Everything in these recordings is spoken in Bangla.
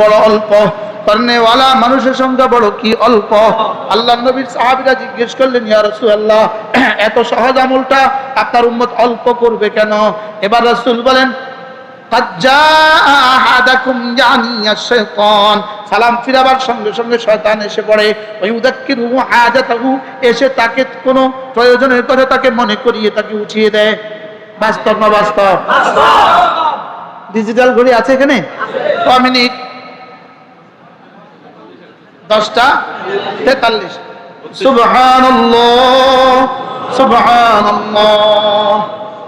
বড় অল্প। কর্নেওয়ালা মানুষের সংখ্যা বড় কি অল্প? আল্লাহ নবীর সাহাবিরা জিজ্ঞেস করলেন ইয়া এত সহজ আমলটা আপনার উম্মত অল্প করবে কেন? এবার রসুল বলেন সালাম ফিরাবার সঙ্গে সঙ্গে শয়তান এসে পড়ে। ওই উদাক্কির আজাতাহু এসে তাকে কোনো প্রয়োজনের তাকে মনে করিয়ে তাকে উঠিয়ে দেয়। বাস্তব না বাস্তব? ডিজিটাল ঘড়ি আছে এখানে? ক মিনিট দশটা? তেতাল্লিশ। الله سبحان الله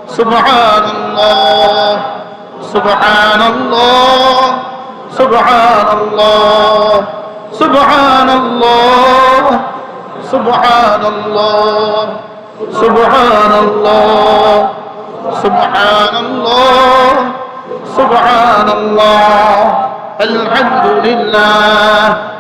سبحان الله سبحان الله سبحان الله سبحان الله سبحان الله سبحان الله الحمد لله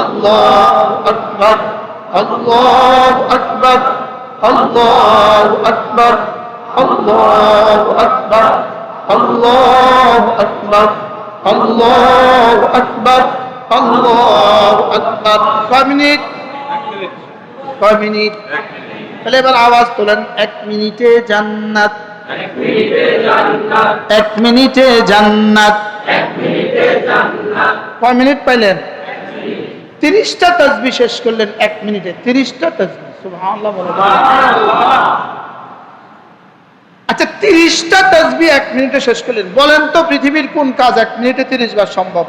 আল্লাহু আকবার আল্লাহু আকবার আল্লাহু আকবার আল্লাহু আকবার আল্লাহু আকবার আল্লাহু আকবার কয় মিনিট? কয় মিনিট? তাহলে এবার আওয়াজ তোলেন। এক মিনিটে জান্নাত। এক মিনিটে জান্নাত। কয় মিনিট পাইলেন? তিরিশটা তসবি শেষ করলেন এক মিনিটে। তিরিশটা বলো আচ্ছা তিরিশটা তসবি এক মিনিটে শেষ করলেন। বলেন তো পৃথিবীর কোন কাজ এক মিনিটে তিরিশ বার সম্ভব?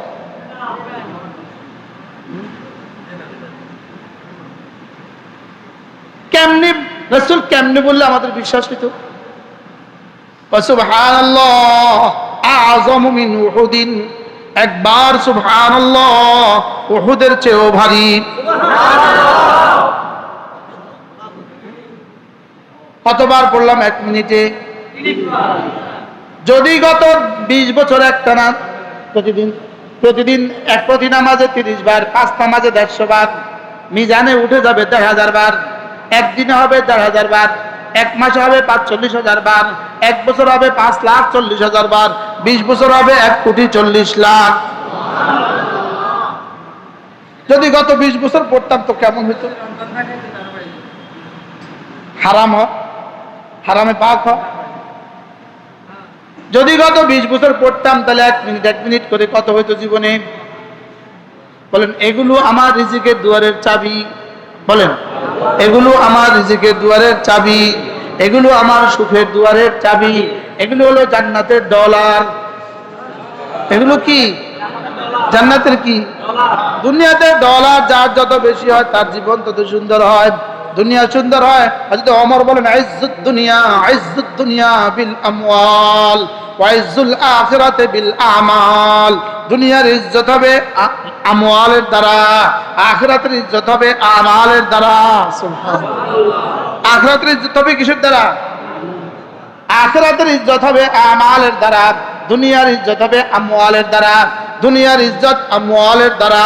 কেমনি? রসুল কেমনি বললে আমাদের বিশ্বাস হইতো? সুবহানাল্লাহ আযমু মিন উহুদিন। একবার সুবহানাল্লাহ চেয়েও ভারী। কতবার পড়লাম এক মিনিটে? যদি গত বিশ বছর একটা না, প্রতিদিন প্রতিদিন এক প্রতি নামাজে তিরিশ বার, পাঁচ নামাজে দেড়শো বার, মিজানে উঠে যাবে দেড় হাজার বার, একদিনে হবে দেড় হাজার বার। এক মাসে হবে পাঁচচল্লিশ হাজার বার, এক বছর হবে পাঁচ লাখ চল্লিশ হাজার বার, বিশ বছর হবে এক কোটি চল্লিশ লাখ। যদি গত বিশ বছর পড়তাম তো কেমন হইতো? হারাম হ, হারামে পাক হ। যদি গত বিশ বছর পড়তাম তাহলে এক মিনিট এক মিনিট করে কত হইতো জীবনে? বলেন, এগুলো আমার রিজিকের দুয়ারের চাবি। বলেন। এগুলো আমার রিজিকের দুয়ারের চাবি, এগুলো আমার সুখের দুয়ারের চাবি, এগুলো হলো জান্নাতের ডলার। এগুলো কি? জান্নাতের কি? দুনিয়াতে ডলার যার যত বেশি হয় তার জীবন তত সুন্দর হয়। দুনিয়া সুন্দর হয়। হযরত ওমর বলেন ইজ্জত দুনিয়া ইজ্জত দুনিয়া বিল আমওয়াল। আমাল। দুনিয়ার ইজ্জত হবে আমওয়ালের দ্বারা, আখিরাতের ইজ্জত হবে আমালের দ্বারা। ইজ্জত হবে কিসের দ্বারা? ইজ্জত হবে আমালের দ্বারা, দুনিয়ার ইজ্জত হবে দ্বারা। দুনিয়ার ইজ্জত আমওয়ালের দ্বারা,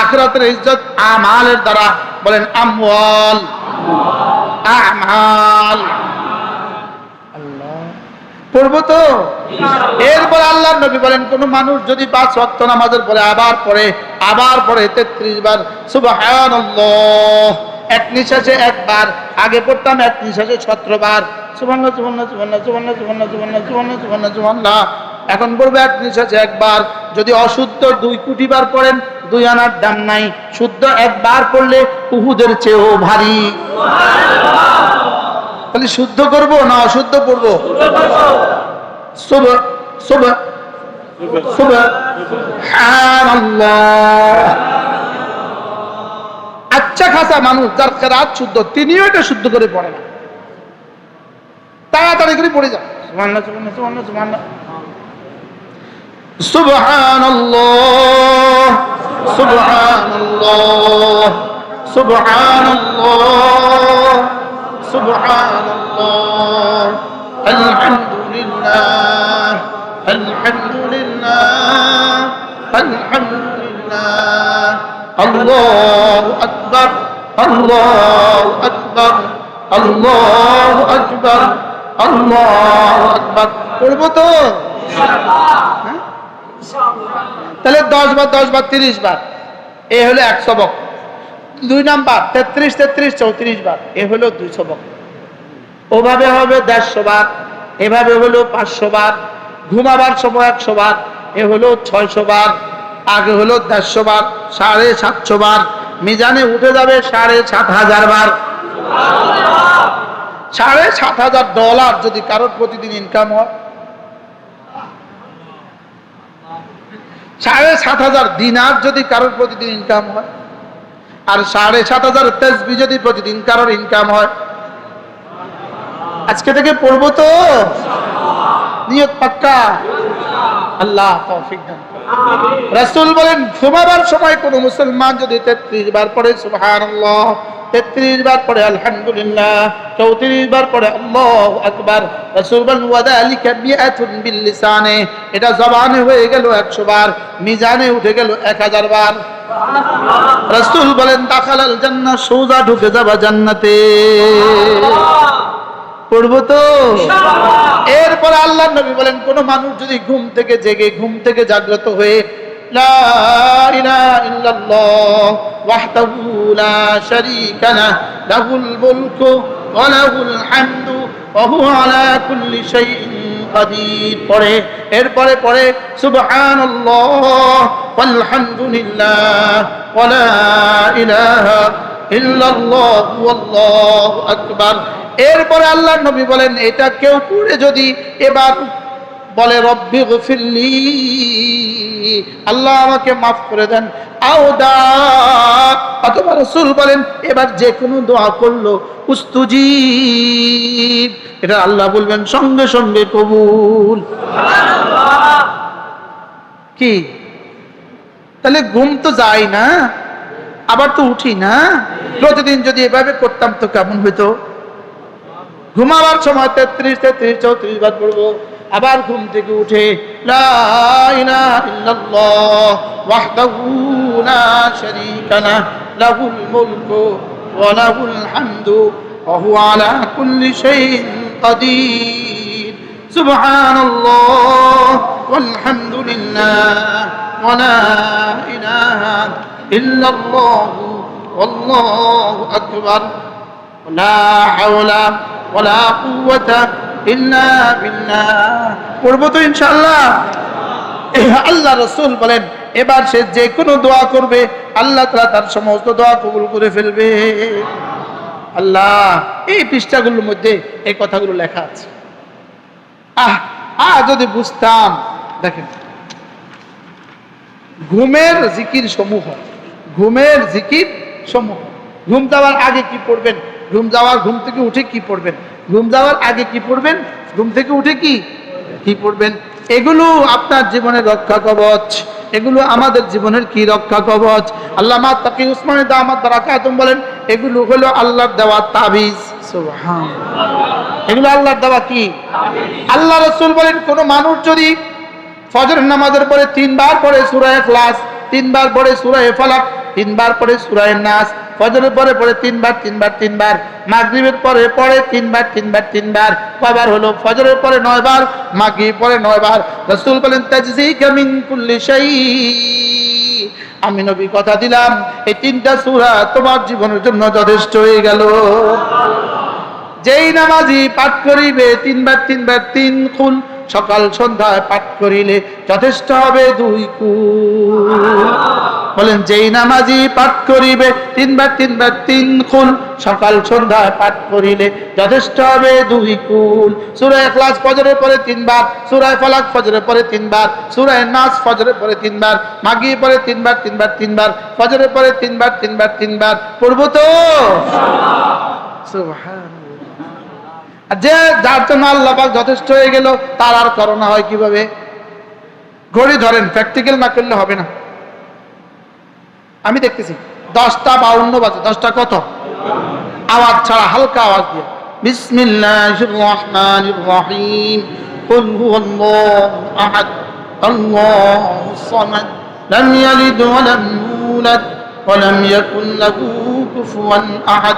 আখিরাতের ইজ্জত আমালের দ্বারা। বলেন আমাল। আল্লাহ পড়ব তো? এরপর আল্লাহ নবী বলেন, কোন মানুষ যদি পাঁচ ওয়াক্ত নামাজের পরে আবার পরে আবার পরে তেত্রিশ বার, সুবহানাল্লাহ, এক নিঃশ্বাসে একবার আগে পড়তাম এক নিঃশ্বাসে সতেরো বার, সুবহানাল্লাহ সুবহানাল্লাহ সুবহানাল্লাহ সুবহানাল্লাহ সুবহানাল্লাহ সুবহানাল্লাহ সুবহানাল্লাহ সুবহানাল্লাহ এখন পড়বে এক নিঃশ্বাসে একবার যদি অশুদ্ধ দুই কোটি বার পড়েন, দুই আনার দাম নাই, শুদ্ধ একবার পড়লে উহুদের চেয়েও ভারী। তাহলে শুদ্ধ করব না অশুদ্ধ পড়বো শুভ শুভ সুবহানাল্লাহ আচ্ছা খাসা মানুষ যার রাত শুদ্ধ তিনিও এটা শুদ্ধ করে পড়ে না তাড়াতাড়ি করে পড়ে যান সুবহানাল্লাহ সুবহানাল্লাহ সুবহানাল্লাহ সুবহানাল্লাহ সুবহানাল্লাহ الله سبحان الله سبحان الله الحمد لله الحمد لله الحمد لله الله أكبر الله أكبر الله أكبر الله أكبر করবো তো হ্যাঁ? তাহলে দশ বার দশ বার তিরিশ বার এ হলো একশো বক দুই নাম্বার, তেত্রিশ তেত্রিশ, চৌত্রিশ বার। এ হলো দুইশো বক ওভাবে হবে দেড়শো বার, এভাবে হলো পাঁচশো বার, ঘুমাবার সময় একশো বার, এ হলো ছয়শো বার, আগে হলো দেড়শো বার, সাড়ে সাতশো বার, মিজানে উঠে যাবে সাড়ে সাত হাজার বার। সাড়ে সাত হাজার ডলার যদি কারোর প্রতিদিন ইনকাম হয়। সাড়ে সাত হাজার দিনার যদি কারোর প্রতিদিন ইনকাম হয়। আর সাড়ে সাত হাজার তেজবি যদি প্রতিদিন কারোর ইনকাম হয়। আজকে থেকে পড়ব তো। নিয়ত পাক্কা। আল্লাহ তৌফিক দান রাসূল বলেন, ঘুমাবার সময় কোন মুসলমান যদি তেত্রিশ বার পড়ে, সুবহানাল্লাহ। তেত্রিশ বার পড়ে আলহামদুলিল্লাহ। চৌত্রিশ বার পড়ে আল্লাহ আকবার। রাসূল বলেন ওয়াদালিকা মিআতুন বিল এটা জবানে হয়ে গেল 100 বার মিজানে উঠে গেল 1000 বার। রাসূল বলেন দাখালাল জান্নাহ সোজা ঢুকে যাবা জান্নাতে। পড়ব তো? এরপর আল্লাহ নবী বলেন কোন মানুষ যদি ঘুম থেকে জেগে ঘুম থেকে জাগ্রত হয়ে ইলাহা ইল্লাল্লাহ ওয়াহদাহু লা শারীকা লাহ লাহুল মুলকু ওয়া লাহুল হামদু ওয়া হুয়া আলা কুল্লি শাইইন কাদির। পড়ে, এরপরে পড়ে, সুবহানাল্লাহ ওয়াল হামদুলিল্লাহ ওয়া লা ইলাহা ইল্লাল্লাহ ওয়াল্লাহু আকবার। এরপরে আল্লাহ নবী বলেন, এটা কেউ পড়ে যদি এবার বলে রব্বি গফিরলি। আল্লাহ আমাকে মাফ করে দেন। আওদা অথবা রসুল বলেন এবার যে কোনো দোয়া করল উস্তুজিব। এটা আল্লাহ বলবেন সঙ্গে সঙ্গে কবুল। কি? তাহলে ঘুম তো যায় না আবার তো উঠি না। প্রতিদিন যদি এভাবে করতাম তো কেমন হইতো? ঘুমাবার সময় তেত্রিশ তেত্রিশ চৌত্রিশ বার পড়ব। আবার ঘুম থেকে উঠে লা ইলাহা ইল্লাল্লাহ ওয়াহদাহু লা শারীকা লাহ লাহুল মুলকু ওয়া লাহুল হামদু ওয়া হুয়া আলা কুল্লি শাইইন কাদির সুবহানাল্লাহ ওয়াল হামদুলিল্লাহ ওয়া লা ইলাহা ইল্লাল্লাহ ওয়াল্লাহু আকবার لا حول ولا قوة করব তো ইনশাল্লাহ আল্লাহ রসুল বলেন, এবার সে যে কোনো দোয়া করবে, আল্লাহ তালা তার সমস্ত দোয়া কবুল করে ফেলবে। আল্লাহ, এই পৃষ্ঠাগুলোর মধ্যে এই কথাগুলো লেখা আছে। আহ আহ যদি বুঝতাম, দেখেন, ঘুমের জিকির সমূহ, ঘুমের জিকির সমূহ। ঘুম দেওয়ার আগে কি পড়বেন? ঘুম যাওয়ার ঘুম থেকে উঠে কি পড়বেন? ঘুম যাওয়ার আগে কি পড়বেন? ঘুম থেকে উঠে কি? কি পড়বেন? এগুলো আপনার জীবনের রক্ষা কবচ। এগুলো আমাদের জীবনের কি রক্ষা কবচ? আল্লামা তাকি উসমান দামাত বারাকাতুম বলেন, এগুলো হলো আল্লাহর দেওয়া তাবিজ। এগুলো আল্লাহর দেওয়া কি? আল্লাহ রসুল বলেন, কোন মানুষ যদি ফজর নামাজের পরে তিনবার পরে সূরা ইখলাস তিনবার পরে সূরা ফালাক, তিনবার পরে সূরা নাস ফজরের পরে পরে তিনবার তিনবার তিনবার। মাগরিবের পরে পরে তিনবার তিনবার তিনবার। কয়বার হলো ফজরের পরে নয় বার মাগরিব পরে নয় বার রাসূল বলেন, তাজজিকা মিন কুল্লি শাই আমি নবী কথা দিলাম, এই তিনটা সূরা তোমার জীবনের জন্য যথেষ্ট হয়ে গেল। যেই নামাজি পাঠ করিবে, তিনবার তিনবার, তিন খুন সকাল সন্ধ্যায় পাঠ করিলে যথেষ্ট হবে দুই কুল। বলেন, যেই নামাজি পাঠ করিবে, তিনবার তিনবার তিন কুল। সকাল সন্ধ্যায় পাঠ করিলে যথেষ্ট হবে দুই কুল। সূরা ক্লাস ফজরের পরে তিনবার, সুরায় ফালাক ফজরের পরে তিনবার, সুরায় নাস ফজরের পরে তিনবার মাগি পরে তিনবার তিনবার তিনবার, ফজরের পরে তিনবার তিনবার তিনবার। পড়ব তো? আর যে যার জন্য আল্লাহ পাক যথেষ্ট হয়ে গেল তার আর করোনা হয় কিভাবে ঘড়ি ধরেন প্র্যাকটিক্যাল না করলে হবে না আমি দেখতেছি দশটা বাউন্ন বাজে দশটা কত আওয়াজ ছাড়া হালকা আওয়াজ দিয়ে বিসমিল্লাহির রহমানির রহিম قل هو الله أحد الله الصمد لم يلد ولم يولد ولم يكن له كفوا أحد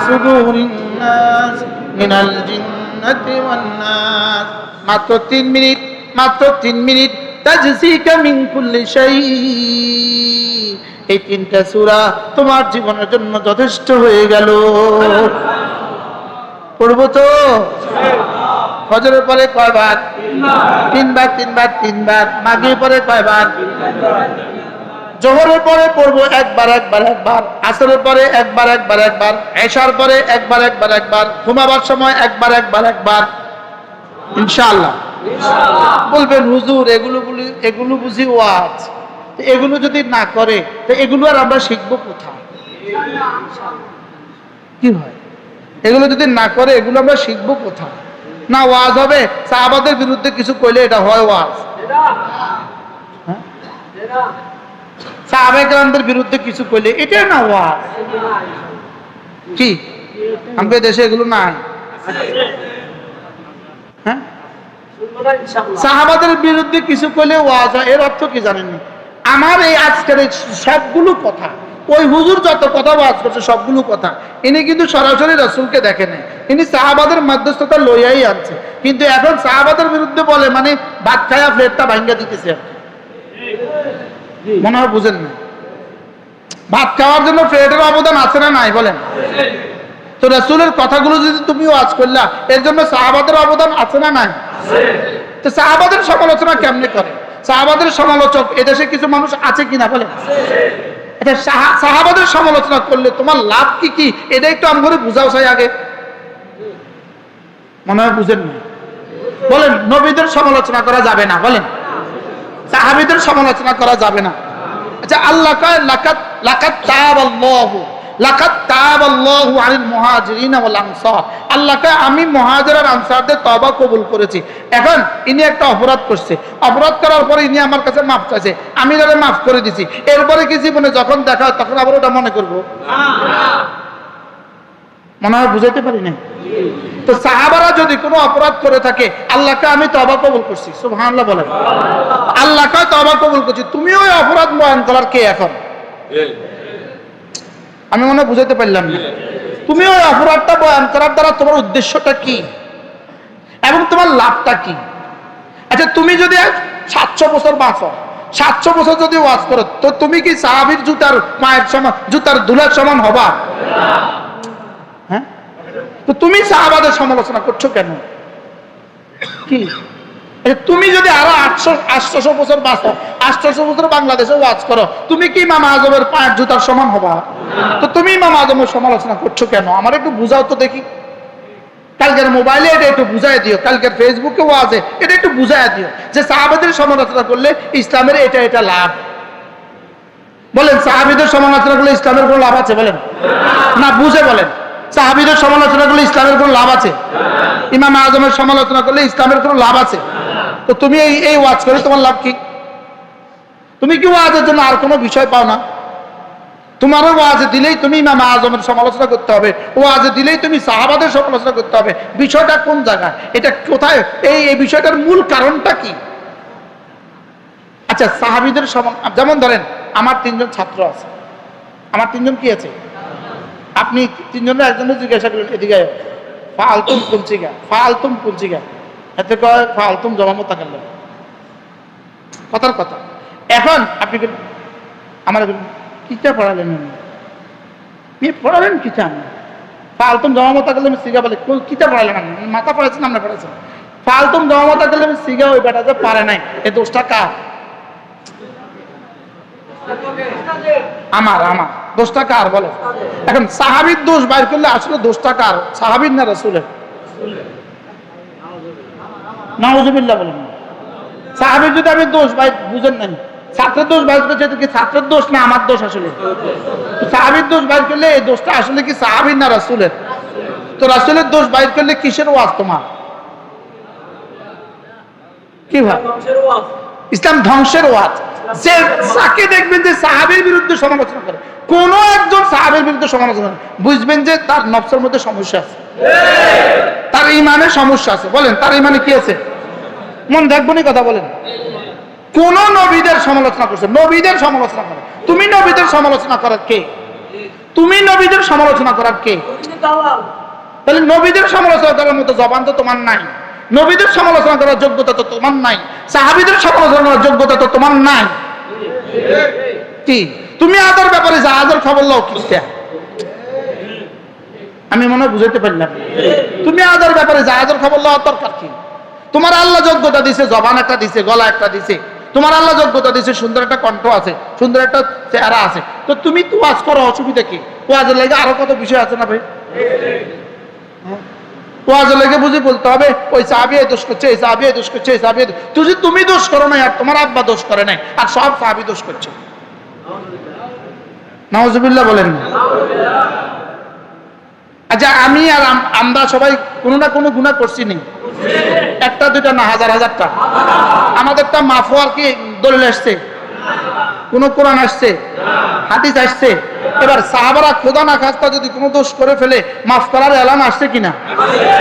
صدور الناس من الجنة والناس মাত্র তিন মিনিট মাত্র তিন মিনিট তাজসিকা মিন কুল্লি শাই এই তিনটা সূরা তোমার জীবনের জন্য যথেষ্ট হয়ে গেল পড়বো তো ফজরের পরে কয়বার তিনবার তিনবার তিনবার মাগির পরে কয়বার জোহরের পরে পড়ব একবার একবার একবার। আসরের পরে একবার একবার একবার। এশার পরে একবার একবার একবার। ঘুমাবার সময় একবার একবার একবার। ইনশাআল্লাহ। বলবেন হুজুর এগুলো বলি এগুলো বুঝি ওয়াজ। এগুলো যদি না করে তো এগুলো আর আমরা শিখব কোথায়? কি হয়? এগুলো যদি না করে এগুলো আমরা শিখব কোথায়? না ওয়াজ হবে? সাহাবাদের বিরুদ্ধে কিছু কইলে এটা হয় ওয়াজ। হ্যাঁ? সাহাবাহামদের বিরুদ্ধে কিছু করলে এটা না ওয়াজ। কি? আমাদের দেশে এগুলো নাই। হ্যাঁ? সাহাবাদের বিরুদ্ধে কিছু করলে ওয়াজ এর অর্থ কি জানেননি? আমার এই আজকের সবগুলো কথা, ওই হুজুর যত কথা ওয়াজ করছে সবগুলো কথা, ইনি কিন্তু সরাসরি রসুলকে দেখে নেই ইনি সাহাবাদের মধ্যস্থতা লইয়াই আনছে। কিন্তু এখন সাহাবাদের বিরুদ্ধে বলে মানে ভাত খায়া ফ্লেটটা ভাঙ্গা দিতেছে আর কি। মনে হয় বুঝেন না। ভাত খাওয়ার জন্য ফ্লেটের অবদান আছে না নাই বলেন? তো রসুলের কথাগুলো যদি তুমি ওয়াজ করলা এর জন্য সাহাবাদের অবদান আছে না নাই? তো সাহাবাদের সমালোচনা কেমনে করে? সাহাবাদের সমালোচক এদেশে কিছু মানুষ আছে কিনা বলে আচ্ছা সাহা- সাহাবাদের সমালোচনা করলে তোমার লাভ কি কি? এটা একটু আমি করে বুঝাও চাই আগে। মনে হয় বুঝেন না। বলেন নবীদের সমালোচনা করা যাবে না বলেন? সাহাবীদের সমালোচনা করা যাবে না। আচ্ছা আল্লাহ লাকাত আমি কবুল করেছি। এখন ইনি একটা করছে। অপরাধ ইনি আমার কাছে মাফ আমি মাফ করে দিছি। এরপরে কি জীবনে যখন দেখা তখন আবার ওটা মনে করব? মনে হয় বুঝাইতে পারি না তো সাহাবারা যদি কোনো অপরাধ করে থাকে, আল্লাহকে আমি তবা কবুল করছি। সুবহানাল্লাহ বলেন। আল্লাহকে তবা কবুল করছি। তুমি ওই অপরাধ বয়ান করার কে এখন? আমি মনে বুঝাইতে পারলাম না। তুমি ওই অপরাধটা বয়ান করার দ্বারা তোমার উদ্দেশ্যটা কি? এবং তোমার লাভটা কি? আচ্ছা তুমি যদি সাতশো বছর বাঁচো, সাতশো বছর যদি ওয়াজ করো, তো তুমি কি সাহাবির জুতার পায়ের সমান, জুতার দুলার সমান হবা? তো তুমি সাহাবাদের সমালোচনা করছ কেন? কি? আচ্ছা, তুমি যদি আরও আটশো আটশোশো বছর বাঁচো আটশোশো বছর বাংলাদেশে ওয়াজ করো তুমি কি মামা আজমের পায়ের জুতার সমান হবা? তো তুমি মামা আজমের সমালোচনা করছ কেন? আমার একটু বুঝাও তো দেখি। কালকের মোবাইলে এটা একটু বুঝাই দিও কালকের ফেসবুকে আছে এটা একটু বুঝাই দিও যে সাহাবেদের সমালোচনা করলে ইসলামের এটা এটা লাভ। বলেন সাহাবিদের সমালোচনা করলে ইসলামের কোনো লাভ আছে বলেন? না বুঝে বলেন। সাহাবিদের সমালোচনা করলে ইসলামের কোনো লাভ আছে? ইমাম আজমের সমালোচনা করলে ইসলামের কোনো লাভ আছে? তো তুমি এই এই ওয়াজ করে তোমার লাভ কি? তুমি কি ওয়াজের জন্য আর কোনো বিষয় পাও না? তোমারও ওয়াজে দিলেই তুমি ইমাম আজমের সমালোচনা করতে হবে। ওয়াজে দিলেই তুমি সাহাবাদের সমালোচনা করতে হবে। বিষয়টা কোন জায়গায়? এটা কোথায়? এই এই বিষয়টার মূল কারণটা কি? আচ্ছা সাহাবিদের সমান যেমন ধরেন, আমার তিনজন ছাত্র আছে। আমার তিনজন কি আছে? আপনি তিনজনের একজনের জিজ্ঞাসা করলেন এদিকে। ফালতুম কুঞ্চিকা ফালতুম কুঞ্চিকা এতে কয়, ফালতুম জমামত থাকলেন কথার কথা। এখন আপনি আমার কিটা পড়ালেন পড়ালেন কি চান ফালতুম জমামত থাকলে আমি সিগা বলে "কোন- কিটা পড়ালেন আপনি? মাথা পড়াচ্ছেন আমরা পড়াচ্ছেন ফালতুম জমামত থাকলে আমি সিগা ওই বেটা যে পারে নাই, এ দোষটা কার? আমার আমার। দোষটা কার বলে এখন সাহাবির দোষ বাইর করলে আসলে দোষটা কার? সাহাবির না রসুলের? নাউজুবিল্লাহ বলেন। সাহাবির যদি আমি দোষ ভাই বুঝেন নাই। ছাত্রের দোষ বাইর করছে কি ছাত্রের দোষ না আমার দোষ আসলে? সাহাবির দোষ বাইর করলে এই দোষটা আসলে কি সাহাবির না রাসুলের? তো রাসুলের দোষ বাইর করলে কিসের ওয়াজ তোমার? কি ভাই ইসলাম ধ্বংসের ওয়াজ। যে যাকে দেখবেন যে সাহাবের বিরুদ্ধে সমালোচনা করে কোন একজন সাহাবের বিরুদ্ধে সমালোচনা করে, বুঝবেন যে তার নফসের মধ্যে সমস্যা আছে। তার ইমানের সমস্যা আছে। বলেন তার ইমানে কি আছে? মন দেখবনি কথা বলেন। কোন নবীদের সমালোচনা করছে নবীদের সমালোচনা করে। তুমি নবীদের সমালোচনা করার কে? তুমি নবীদের সমালোচনা করার কে? তাহলে নবীদের সমালোচনা করার মতো জবান তো তোমার নাই। নবীদের সমালোচনা করার যোগ্যতা তো তোমার নাই, সাহাবিদের সমালোচনা করার যোগ্যতা তো তোমার নাই। কি? তুমি আদর ব্যাপারে যা আদর খবর লও আমি মনে বুঝাইতে পারলাম। তুমি আদর ব্যাপারে যা আদর খবর লওয়ার দরকার কি? তোমার আল্লাহ যোগ্যতা দিছে, জবান একটা দিছে, গলা একটা দিছে। তোমার আল্লাহ যোগ্যতা দিছে, সুন্দর একটা কণ্ঠ আছে, সুন্দর একটা চেহারা আছে। তো তুমি তো ওয়াজ করো, অসুবিধা কি? ওয়াজের লাগে আরও কত বিষয় আছে না ভাই? লেগে বুঝি বলতে হবে, ওই সাহাবি দোষ করছে, এই সাহাবি দোষ করছে, এই সাহাবি তুই তুমি দোষ করো নাই আর তোমার আব্বা দোষ করে নাই, আর সব সাহাবি দোষ করছে। বলেন। আচ্ছা আমি আর আমরা সবাই কোনো না কোনো গুণা করছি নি। একটা, দুইটা না, হাজার, হাজারটা। আমাদেরটা মাফো আর কি দলিল আসছে? কোন কোরআন আসছে? হাদিস আসছে? এবার সাহাবারা খোদা না খাস্তা যদি কোনো দোষ করে ফেলে মাফ করার এলান আসছে কিনা?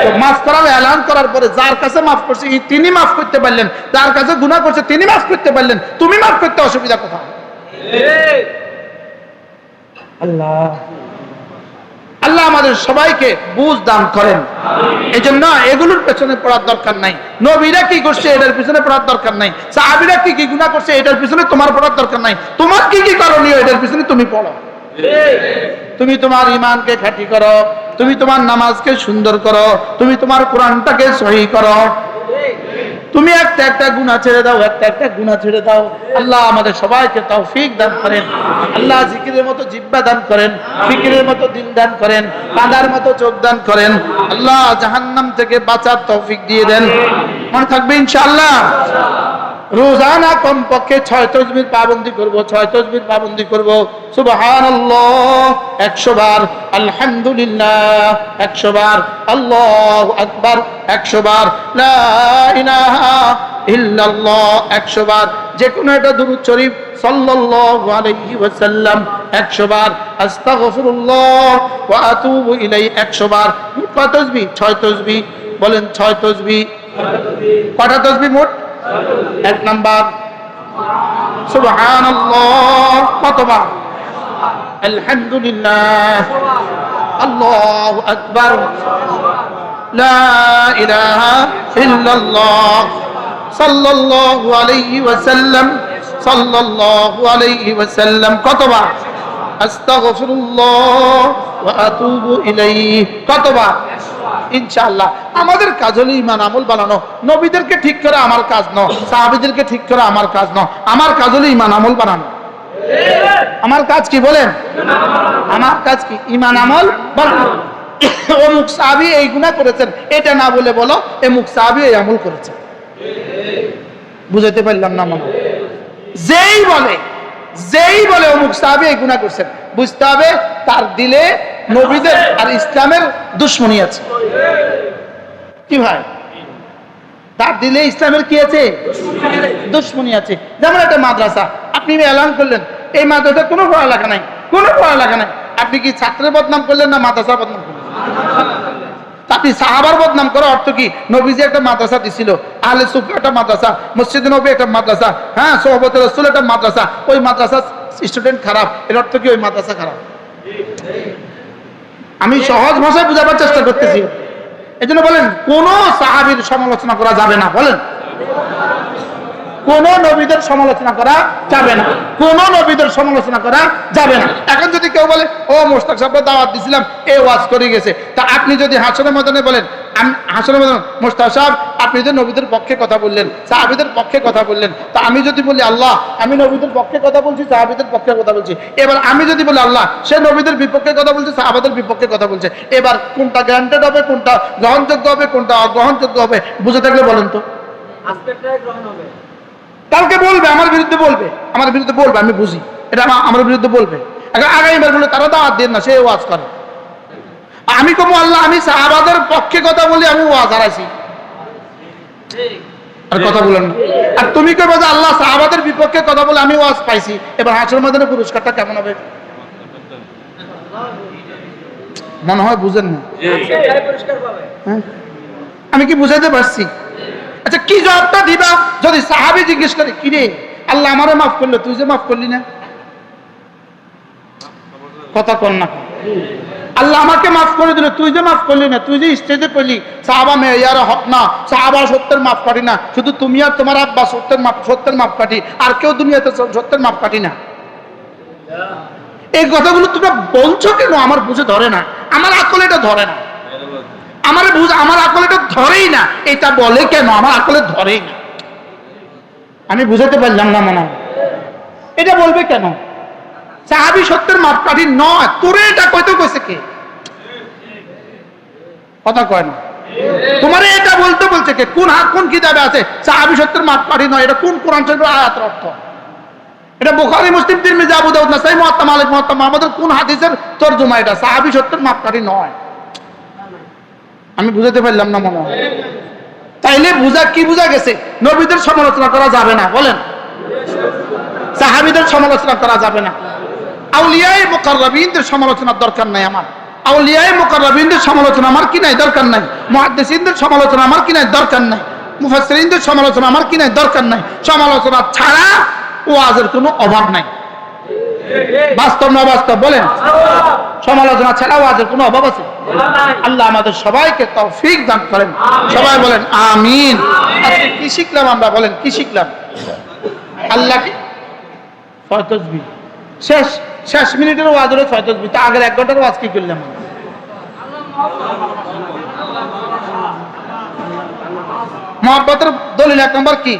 তো মাফ করার এলান করার পরে যার কাছে মাফ করছে তিনি মাফ করতে পারলেন যার কাছে গুনাহ করছে তিনি মাফ করতে পারলেন তুমি মাফ করতে অসুবিধা কোথায়? আল্লাহ। আল্লাহ আমাদের সবাইকে বুঝ দান করেন। এই জন্য এগুলোর পেছনে পড়ার দরকার নাই। নবীরা কি করছে এটার পিছনে পড়ার দরকার নাই। সাহাবিরা কি কি গুণা করছে এটার পিছনে তোমার পড়ার দরকার নাই। তোমার কি কি করণীয় এটার পিছনে তুমি পড়ো। তুমি তোমার ইমানকে খাঁটি করো, তুমি তোমার নামাজকে সুন্দর করো, তুমি তোমার কোরআনটাকে সহি করো। তুমি একটা একটা গুণা ছেড়ে দাও, একটা একটা গুণা ছেড়ে দাও। আল্লাহ আমাদের সবাইকে তৌফিক দান করেন। আল্লাহ জিকিরের মতো জিব্বা দান করেন, ফিকিরের মতো দিল দান করেন কাঁদার মতো চোখ দান করেন। আল্লাহ জাহান্নাম থেকে বাঁচার তৌফিক দিয়ে দেন। মনে থাকবে ইনশাআল্লাহ? রোজানা কমপক্ষে ছয় তসবির পাবন্দি করব, ছয় তসবির পাবন্দি করব। সুবহানাল্লাহ, একশো বার আলহামদুলিল্লাহ, একশো বার আল্লাহ আকবার, একশো বার ইল্লাল্লাহ, একশো বার যে কোনো একটা দুরুদ শরীফ সাল্লাল্লাহু আলাইহি ওয়াসাল্লাম, একশো বার আস্তাগফিরুল্লাহ ওয়া আতুবু ইলাই একশো বার মোট কত তসবি ছয় তসবি বলেন ছয় তসবি কটা তসবি মোট? এক নাম্বার, সুবহানাল্লাহ, কতবার? আলহামদুলিল্লাহ, আল্লাহু আকবার, লা ইলাহা ইল্লাল্লাহ, সাল্লাল্লাহু আলাইহি ওয়াসাল্লাম, সাল্লাল্লাহু আলাইহি ওয়াসাল্লাম, কতবার? আস্তাগফিরুল্লাহ ওয়া আতুবু ইলাইহি, কতবার? ইনশাআল্লাহ। আমাদের কাজ হলো ইমান আমল বানানো। নবীদেরকে ঠিক করা আমার কাজ ন সাহাবীদেরকে ঠিক করা আমার কাজ ন আমার কাজ হলো ইমান আমল বানানো। আমার কাজ কি বলেন? আমার কাজ কি? ইমান আমল বানানো। অমুক সাহাবী এই গুনাহ করেছেন, এটা না বলে বলো, এমুক সাহাবী এই আমল বুঝাতে পারলাম না হয়। যেই বলে যেই বলে অমুক সাহাবী এই গুনাহ করছেন, বুঝতে হবে তার দিলে নবীদের আর ইসলামের দুশ্মনী আছে। কি ভাই? তার দিলে ইসলামের কি আছে? দুশ্মনী আছে। যেমন একটা মাদ্রাসা, আপনি এলান করলেন, এই মাদ্রাসা কোনো পড়ালেখা নাই, কোনো পড়ালেখা নাই। আপনি কি ছাত্রের বদনাম করলেন না মাদ্রাসা বদনাম করলেন? আপনি সাহাবার বদনাম অর্থ কি? নবীজি একটা মাদ্রাসা দিছিল, আহলে একটা মাদ্রাসা, মসজিদ নবী একটা মাদ্রাসা হ্যাঁ সোহবত রসুল একটা মাদ্রাসা। ওই মাদ্রাসা স্টুডেন্ট খারাপ, এর অর্থ কি? ওই মাদ্রাসা খারাপ। আমি সহজ ভাষায় বোঝাবার চেষ্টা করতেছি। এই জন্য বলেন কোন সাহাবির সমালোচনা করা যাবে না বলেন। কোন নবীদের সমালোচনা করা যাবে না। কোন নবীদের সমালোচনা করা যাবে না। এখন যদি কেউ বলে ও মোস্তাক সাহেব দাওয়াত দিছিলাম এ ওয়াজ করে গেছে। তা আপনি যদি হাসনের মদনে বলেন হাসনের মদন মোস্তাক সাহেব আপনি যে নবীদের পক্ষে কথা বললেন সাহাবিদের পক্ষে কথা বললেন তা আমি যদি বলি আল্লাহ আমি নবীদের পক্ষে কথা বলছি সাহাবিদের পক্ষে কথা বলছি। এবার আমি যদি বলি আল্লাহ সে নবীদের বিপক্ষে কথা বলছে সাহাবাদের বিপক্ষে কথা বলছে। এবার কোনটা গ্রান্টেড হবে কোনটা গ্রহণযোগ্য হবে কোনটা অগ্রহণযোগ্য হবে বুঝে থাকলে বলেন তো। আজকেরটাই গ্রহণ হবে। কালকে বলবে আমার বিরুদ্ধে বলবে আমার বিরুদ্ধে বলবে আমি বুঝি। এটা আমার আমার বিরুদ্ধে বলবে। এখন আগামীবার বলে তারা দাওয়াত দেন না সে ওয়াজ করে। আমি কমু আল্লাহ আমি সাহাবাদের পক্ষে কথা বলি আমি ওয়াজ হারাইছি। আর কথা বলেন আর তুমি কে বলছো আল্লাহ সাহাবাদের বিপক্ষে কথা বলে আমি ওয়াজ পাইছি। এবার হাসর মাদানের পুরস্কারটা কেমন হবে? মনে হয় বুঝেন না। হ্যাঁ? আমি কি বুঝাইতে পারছি? আচ্ছা কি জবাবটা দিবা? যদি সাহাবি জিজ্ঞেস করে কি রে আল্লাহ আমারে মাফ করল, তুই যে মাফ করলি না? কথা কর না। আল্লাহ আমাকে মাফ করে দিল, তুই যে মাফ করলি না, তুই যে স্টেজে করলি সাহাবা মেয়ার হক না, সাহাবা সত্যের মাফ কাটি না, শুধু তুমি আর তোমার আব্বা সত্যের মাপ সত্যের মাপ কাটি আর কেউ দুনিয়াতে সত্যের মাপ কাটি না। এই কথাগুলো তোমরা বলছো কেন? আমার বুঝে ধরে না, আমার আকল এটা ধরে না। আমার বুঝ, আমার আকল এটা ধরেই না। এটা বলে কেন? আমার আকলে ধরেই না। আমি বুঝাতে পারলাম না মনে এটা বলবে কেন? সাহাবি সত্যের মাপকাঠি নয়। তোরে এটা কইতে কইছে কে? কথা কয় না। তোমারে এটা বলতে বলছে কে? কোন হাত, কোন কিতাবে আছে? সাহাবি সত্যের মাপকাঠি নয়। এটা কোন কোরআন শরীফের আয়াতের অর্থ? এটা বুখারী, মুসলিম, তিরমিজি, আবু দাউদ, নাসাই, মুয়াত্তা, মালিক, মুয়াত্তা আমাদের কোন হাদিসের তরজমা এটা? সাহাবি সত্যের মাপকাঠি নয়। আমি বুঝাতে পারলাম না মনে হয়। তাইলে বুঝা, কি বুঝা গেছে? নবীদের সমালোচনা করা যাবে না, বলেন। সাহাবিদের সমালোচনা করা যাবে না। আউলিয়াই মুকাররাবিনদের সমালোচনার দরকার নাই আমার। আউলিয়াই মুকাররাবিনদের সমালোচনা আমার কি নাই? দরকার নাই। মুহাদ্দিসিনদের সমালোচনা আমার কি নাই? দরকার নাই। মুফাসসিরিনদের সমালোচনা আমার কি নাই? দরকার নাই। সমালোচনা ছাড়া ওয়াজের কোনো অভাব নাই। বাস্তব না বাস্তব, বলেন। সমালোচনা ছাড়া ওয়াজের কোনো অভাব আছে? আল্লাহ আমাদের সবাইকে তৌফিক দান করেন। সবাই বলেন, আমিন। আজকে কি শিখলাম আমরা, বলেন, কি শিখলাম? আল্লাহ কি? ছয় শেষ শেষ মিনিটের ওয়াজ হলো ছয় তসবি। তা আগের এক ঘণ্টার ওয়াজ কি করলাম? মহব্বতের দলিল এক নম্বর কি?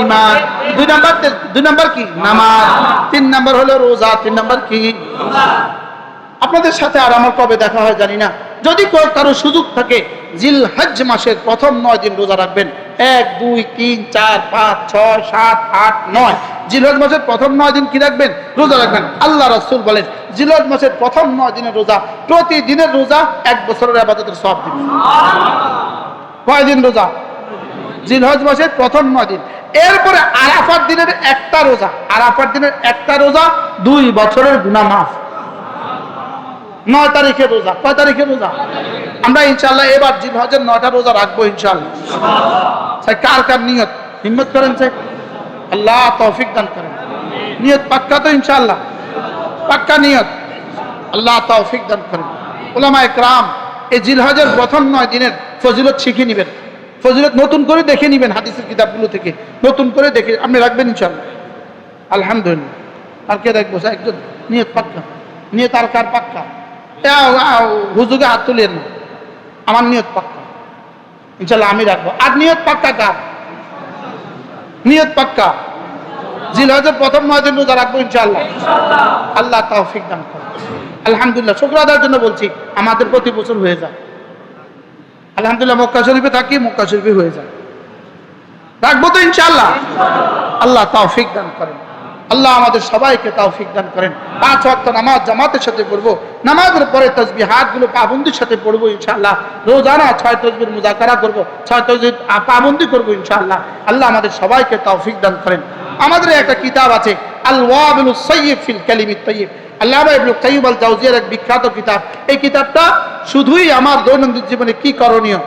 ইমান দুই নাম্বার দুই নাম্বার কি? নামাজ। তিন নাম্বার হলো রোজা তিন নাম্বার কি? আপনাদের সাথে আর আমার কবে দেখা হয় জানি না। যদি কারও সুযোগ থাকে জিল হজ মাসের প্রথম নয় দিন রোজা রাখবেন। এক দুই তিন চার পাঁচ ছয় সাত আট নয়। জিলহজ মাসের প্রথম নয় দিন কি রাখবেন? রোজা রাখবেন। আল্লাহ রসুল বলেন জিলহজ মাসের প্রথম নয় দিনের রোজা প্রতিদিনের রোজা এক বছরের আবাদতের সব দিন। কয় দিন রোজা? জিলহজ মাসের প্রথম নয় দিন। এরপরে আরাফার দিনের একটা রোজা। আরাফার দিনের একটা রোজা, দুই বছরের গুণা মাফ। নয় তারিখে রোজা। কয় তারিখে রোজা? আমরা ইনশাল্লাহ এবার জিলহজের নয়টা রোজা রাখব ইনশাল্লাহ কার কার নিয়ত? হিম্মত করেন স্যার? আল্লাহ তৌফিক দান করেন। নিয়ত পাক্কা তো ইনশাল্লাহ পাক্কা নিয়ত? আল্লাহ তৌফিক দান করেন। ওলামা একরাম এই জিলহজের প্রথম নয় দিনের ফজিলত শিখে নেবেন। ফজিলত নতুন করে দেখে নেবেন হাদিসের কিতাবগুলো থেকে। নতুন করে দেখে আপনি রাখবেন ইনশাল্লাহ আলহামদুলিল্লাহ। আর কে রাখব? স্যার একজন। নিয়ত পাক্কা। নিয়ত আর কার পাক্কা? হুজুগে হাত তুলেন। না আমার নিয়ত পাক্কা। ইনশাল্লাহ আমি রাখব। আর নিয়ত পাক্কা কার? নিয়ত পাক্কা। জিলহজের প্রথম নয় দিন রোজা রাখব ইনশাল্লাহ আল্লাহ তৌফিক দান করে আলহামদুলিল্লাহ। শুক্র আদার জন্য বলছি আমাদের প্রতি বছর হয়ে যায়। আলহামদুলিল্লাহ, মক্কা শরীফে থাকি, মক্কা শরীফে হয়ে যায়। রাখব তো ইনশাল্লাহ আল্লাহ তাও ফিক দান করেন। আল্লাহ আমাদের সবাইকে তৌফিক দান করেন। পাঁচ ওয়াক্ত নামাজ জামাতের সাথে পড়ব। নামাজের পরে তসবি হাতগুলো পাবন্দির সাথে পড়ব ইনশাআল্লাহ। রোজানা ছয় তসবির মুজাকারা করব, ছয় তসবির পাবন্দি করব ইনশাআল্লাহ। আল্লাহ আমাদের সবাইকে তৌফিক দান করেন। আমাদের একটা কিতাব আছে আল সৈয়দ ফিল কালিমি তৈয়ব। আল্লাহ ইবনুল কাইয়ুম আল জাওজিয়ার এক বিখ্যাত কিতাব। এই কিতাবটা শুধুই আমার দৈনন্দিন জীবনে কি করণীয়?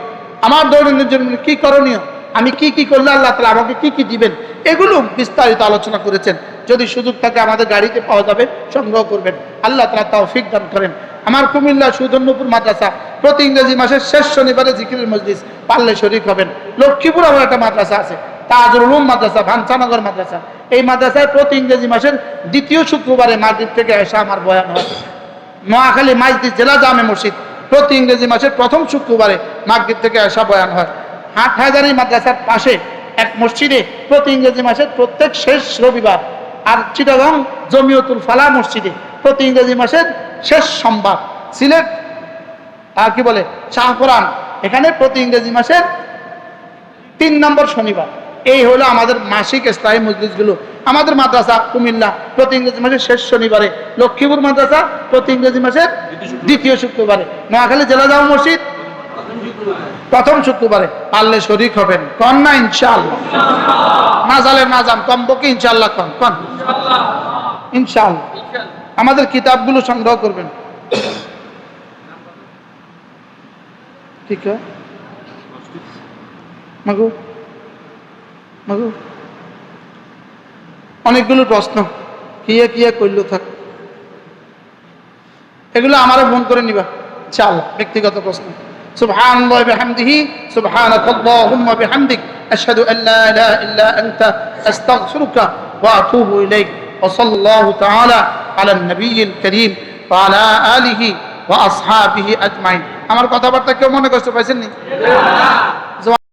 আমার দৈনন্দিন জীবনে কি করণীয়? আমি কি কি করলে আল্লাহ তালা আমাকে কি কি দিবেন? এগুলো বিস্তারিত আলোচনা করেছেন। যদি সুযোগ থাকে আমাদের গাড়িতে পাওয়া যাবে, সংগ্রহ করবেন। আল্লাহ তালা তৌফিক দান করেন। আমার কুমিল্লা সুদর্ণপুর মাদ্রাসা প্রতি ইংরেজি মাসের শেষ শনিবারে জিকিরের মজলিস পারলে শরিক হবেন। লক্ষ্মীপুর আমার একটা মাদ্রাসা আছে তাজুল উলুম মাদ্রাসা ভানসানগর মাদ্রাসা। এই মাদ্রাসায় প্রতি ইংরেজি মাসের দ্বিতীয় শুক্রবারে মাদ্রিদ থেকে এসে আমার বয়ান হয়। নোয়াখালী মাইজদি জেলা জামে মসজিদ, প্রতি ইংরেজি মাসের প্রথম শুক্রবারে মাগরিব থেকে আসা বয়ান হয়। হাট হাজারি মাদ্রাসার পাশে এক মসজিদে প্রতি ইংরেজি মাসের প্রত্যেক শেষ রবিবার আর চিটাগং জমিয়তুল ফালা মসজিদে প্রতি ইংরেজি মাসের শেষ সোমবার। সিলেট, আর কি বলে? শাহপুরান এখানে প্রতি ইংরেজি মাসের তিন নম্বর শনিবার। এই হলো আমাদের মাসিক স্থায়ী মসজিদগুলো আমাদের মাদ্রাসা কুমিল্লা প্রতি ইংরেজি মাসের শেষ শনিবারে। লক্ষ্মীপুর মাদ্রাসা প্রতি ইংরেজি মাসের দ্বিতীয় শুক্রবারে। নোয়াখালী জেলা জামা মসজিদ প্রথম শুক্রবারে পারলে শরিক হবেন। কন না ইনশাল্লাহ না জালে না যান কমপক্ষে ইনশাল্লাহ কন কন। ইনশাল্লাহ আমাদের কিতাবগুলো সংগ্রহ করবেন। ঠিক মাগু? মাগু? অনেকগুলো প্রশ্ন। কিয়ে কিয়ে করল থাক। এগুলো আমারও ফোন করে নিবা। চাল ব্যক্তিগত প্রশ্ন। سبحان الله بحمده سبحانك اللهم بحمدك أشهد أن لا إله إلا أنت أستغفرك وأتوب إليك وصلى الله تعالى على النبي الكريم وعلى آله وأصحابه أجمعين আমার কথাবার্তা কেউ মনে কষ্ট পাইছেন নি